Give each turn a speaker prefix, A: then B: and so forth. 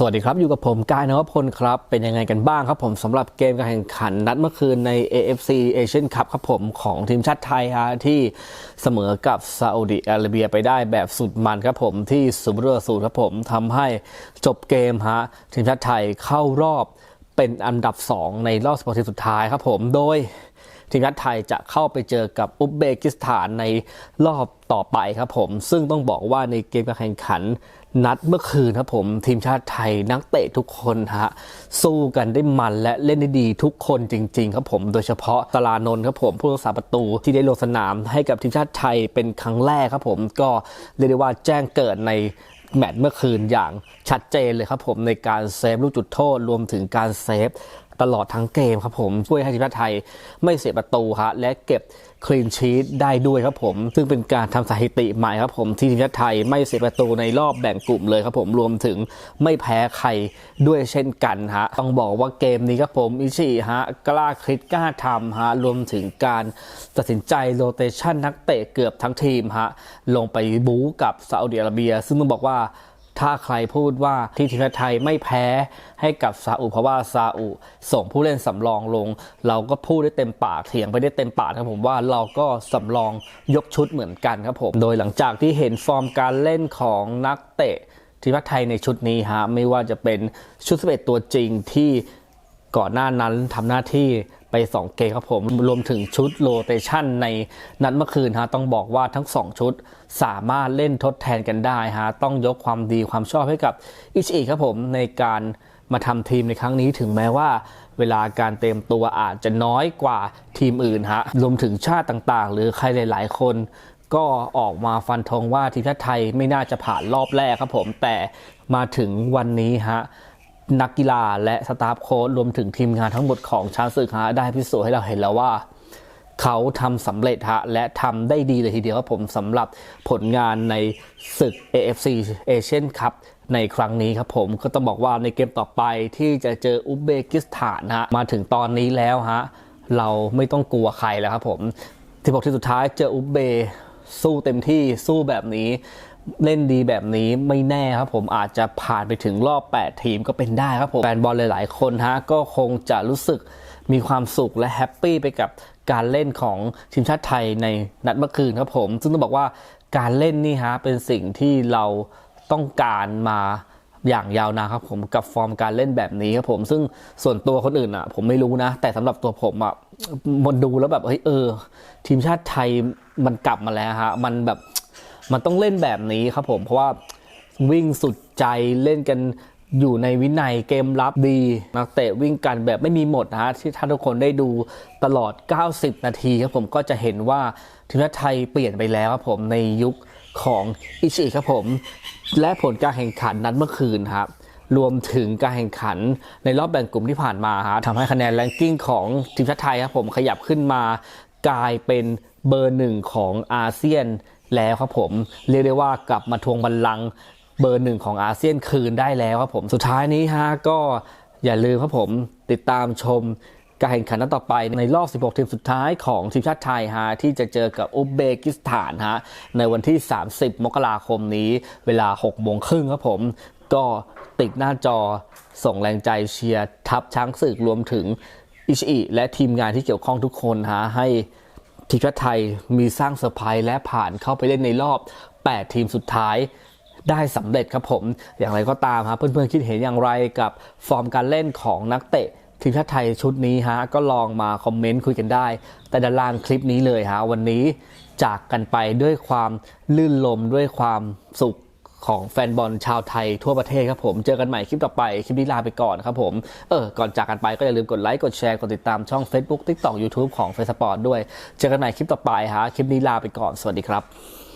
A: สวัสดีครับ อยู่กับผมกายนวพลครับ เป็นยังไงกันบ้างครับผมสำหรับเกมการแข่งขันนัดเมื่อคืนใน AFC Asian Cup ครับผมของทีมชาติไทยฮะที่เสมอกับซาอุดิอาระเบียไปได้แบบสุดมันครับผมที่ซูเปอร์สูครับผมทำให้จบเกมฮะทีมชาติไทยเข้ารอบเป็นอันดับ 2 ในรอบสปอร์ตสุดท้ายครับผมโดย ทีมชาติไทยจะเข้าไปเจอกับอุซเบกิสถานในรอบต่อไปครับผม ซึ่งต้องบอกว่าในเกมการแข่งขันนัดเมื่อคืนครับผมทีมชาติไทยนักเตะทุกคนฮะสู้กันได้มันและเล่นได้ดีทุกคนจริง ๆ ครับผม โดยเฉพาะตลานนท์ครับผมผู้รักษาประตูที่ได้ลงสนามให้กับทีมชาติไทยเป็นครั้งแรกครับผมก็เรียกได้ว่าแจ้งเกิดในแมตช์เมื่อคืนอย่างชัดเจนเลยครับผมในการเซฟลูกจุดโทษรวมถึงการเซฟ ตลอดทั้งเกมครับผมช่วยให้ทีมชาติไทยไม่เสียประตูฮะและเก็บคลีนชีตได้ด้วยครับผม ซึ่งเป็นการทำสถิติใหม่ครับผมที่ทีมชาติไทยไม่เสียประตูในรอบแบ่งกลุ่มเลยครับผมรวมถึงไม่แพ้ใครด้วยเช่นกันฮะต้องบอกว่าเกมนี้ครับผมอิชิฮะกล้าคิดกล้าทำฮะรวมถึงการตัดสินใจโรเตชันนักเตะเกือบทั้งทีมฮะลงไปบู๊กับซาอุดิอาระเบีย ซึ่งต้องบอกว่า ถ้าใครพูดว่าที่ทีมชาติไทยไม่แพ้ให้กับซาอุเพราะว่าซาอุส่งผู้เล่นสำรองลง เราก็พูดได้เต็มปากเถียงไปได้เต็มปากครับผมว่าเราก็สำรองยกชุดเหมือนกันครับผมโดยหลังจากที่เห็นฟอร์มการเล่นของนักเตะทีมชาติไทยในชุดนี้ฮะไม่ว่าจะเป็นชุดสเปตตัวจริงที่ก่อนหน้านั้นทำหน้าที่ ไป 2 เกมครับผม รวมถึงชุดโรเตชันในนัดเมื่อคืนฮะต้องบอกว่าทั้ง 2 ชุดสามารถเล่นทดแทนกันได้ฮะต้องยกความดีความชอบให้กับอิชิครับผมในการมาทำทีมในครั้งนี้ถึงแม้ว่าเวลาการเตรียมตัวอาจจะน้อยกว่าทีมอื่นฮะรวมถึงชาติต่างๆ หรือใครหลาย ๆ คนก็ออกมาฟันธงว่าทีมชาติไทยไม่น่าจะผ่านรอบแรกครับผมแต่มาถึงวันนี้ฮะ นักกีฬาและสตาฟโค้ชรวมถึงทีมงานทั้งหมดของช้างศึกฮะได้พิสูจน์ให้เราเห็นแล้วว่า เขาทำสำเร็จฮะและทำได้ดีเลยทีเดียวครับผมสำหรับผลงานในศึก AFC Asian Cup ในครั้งนี้ครับผมก็ต้องบอกว่าในเกมต่อไปที่จะเจออุซเบกิสถานฮะมาถึงตอนนี้แล้วฮะเราไม่ต้องกลัวใครแล้วครับผมที่บอกที่สุดท้ายเจออุซเบสู้เต็มที่สู้แบบนี้ เล่นดีแบบนี้ไม่แน่ครับผมอาจจะผ่านไปถึงรอบ 8 ทีมก็เป็นได้ครับผม แฟนบอลหลาย ๆ คนฮะก็คงจะรู้สึกมีความสุขและแฮปปี้ไปกับการเล่นของทีมชาติไทยในนัดเมื่อคืนครับผม ซึ่งต้องบอกว่าการเล่นนี่ฮะเป็นสิ่งที่เราต้องการมาอย่างยาวนานครับผมกับฟอร์มการเล่นแบบนี้ครับผม ซึ่งส่วนตัวคนอื่นอะ ผมไม่รู้นะ แต่สำหรับตัวผมอะมันดูแล้วแบบเฮ้ยเออ ทีมชาติไทยมันกลับมาแล้วฮะมันแบบ มันต้องเล่นแบบนี้ครับผม เพราะว่าวิ่งสุดใจเล่นกันอยู่ในวินัยเกมรับดีนักเตะวิ่งกันแบบไม่มีหมดนะฮะที่ท่านทุกคนได้ดูตลอด 90 นาทีครับผมก็จะเห็นว่าทีมชาติไทยเปลี่ยนไปแล้วครับผมในยุคของอิชิครับผม และผลการแข่งขันนั้นเมื่อคืนครับรวมถึงการแข่งขันในรอบแบ่งกลุ่มที่ผ่านมาฮะทำให้คะแนนแรงกิ้งของทีมชาติไทยครับผมขยับขึ้นมากลายเป็นเบอร์หนึ่งของอาเซียน แล้วครับผมเรียกได้ว่ากลับมาทวงบัลลังก์เบอร์หนึ่งของอาเซียนคืนได้แล้วครับผมสุดท้ายนี้ฮะก็อย่าลืมครับผมติดตามชมการแข่งขันนัดต่อไปในรอบ 16 ทีมสุดท้ายของทีมชาติไทยฮะที่จะเจอกับอุเบกิสถานฮะในวันที่ 30 มกราคมนี้เวลา 6 โมงครึ่งครับผม ก็ติดหน้าจอส่งแรงใจเชียร์ทัพช้างศึกรวมถึงอิชิอิและทีมงานที่เกี่ยวข้องทุกคนฮะให้ ทีมชาติไทยมีสร้างเซอร์ไพรส์และผ่านเข้าไปเล่นในรอบ 8 ทีมสุดท้ายได้สำเร็จครับผม อย่างไรก็ตามครับเพื่อนๆคิดเห็นอย่างไรกับฟอร์มการเล่นของนักเตะทีมชาติไทยชุดนี้ฮะก็ลองมาคอมเมนต์คุยกันได้ แต่ด้านล่างคลิปนี้เลยฮะวันนี้จากกันไปด้วยความลื่นลมด้วยความสุข ของแฟนบอลชาวไทยทั่วประเทศครับผม เจอกันใหม่คลิปต่อไป คลิปนี้ลาไปก่อนครับผม เออ ก่อนจากกันไปก็อย่าลืมกดไลค์กดแชร์กดติดตามช่อง Facebook TikTok YouTube ของ f a c e p o r t ด้วย เจอกันใหม่คลิปต่อไปฮะคลิปนี้ลาไปก่อนสวัสดีครับ